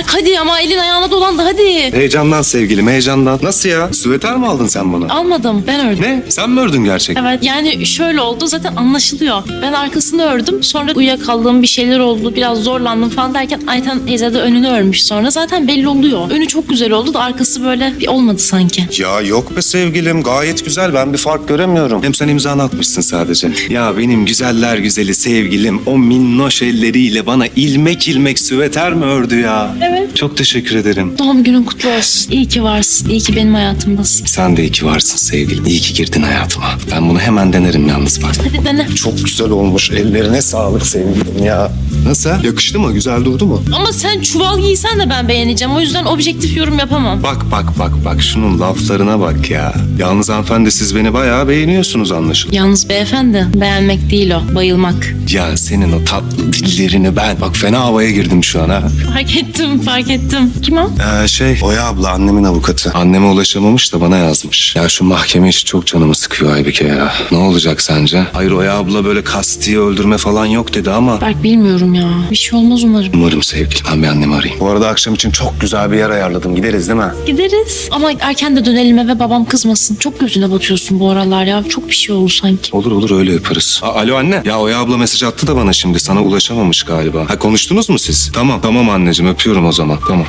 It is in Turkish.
Berk hadi ama elin ayağına dolandı hadi. Heyecandan sevgilim heyecandan. Nasıl ya? Süveter mi aldın sen bana? Almadım ben ördüm. Ne? Sen mi ördün gerçekten? Evet yani şöyle oldu zaten anlaşılıyor. Ben arkasını ördüm sonra uyuyakaldığım bir şeyler oldu biraz zorlandım falan derken Ayten teyze de önünü örmüş sonra zaten belli oluyor. Önü çok güzel oldu da arkası böyle bir olmadı sanki. Ya yok be sevgilim gayet güzel ben bir fark göremiyorum. Hem sen imzanı atmışsın sadece. Ya benim güzeller güzeli sevgilim o minnoş elleriyle bana ilmek ilmek süveter mi ördü ya? Evet. Çok teşekkür ederim. Doğum günün kutlu olsun. İyi ki varsın. İyi ki benim hayatımdasın. Sen de iyi ki varsın sevgilim. İyi ki girdin hayatıma. Ben bunu hemen denerim yalnız bak. Hadi dene. Çok güzel olmuş. Ellerine sağlık sevgilim ya. Nasıl? Yakıştı mı? Güzel durdu mu? Ama sen çuval giysen de ben beğeneceğim. O yüzden objektif yorum yapamam. Bak bak bak bak şunun laflarına bak ya. Yalnız hanımefendi siz beni bayağı beğeniyorsunuz anlaşılan. Yalnız beyefendi beğenmek değil o. Bayılmak. Ya senin o tatlı dillerini ben. Bak fena havaya girdim şu an ha. Fark ettim fark ettim. Kim o? Ee, şey Oya abla annemin avukatı. Anneme ulaşamamış da bana yazmış. Ya şu mahkeme işi çok canımı sıkıyor Aybike ya. Ne olacak sence? Hayır Oya abla böyle kasti öldürme falan yok dedi ama. Berk bilmiyorum ya. Bir şey olmaz umarım. Umarım sevgilim. Ben bir annemi arayayım. Bu arada akşam için çok güzel bir yer ayarladım. Gideriz değil mi? Gideriz. Ama erken de dönelim eve babam kızmasın. Çok gözüne batıyorsun bu aralar ya. Çok bir şey oldu sanki. Olur olur öyle yaparız. A- Alo anne. Ya Oya abla mesaj attı da bana şimdi. Sana ulaşamamış galiba. Ha konuştunuz mu siz? Tamam tamam anneciğim öpüyorum zaman. Tamam.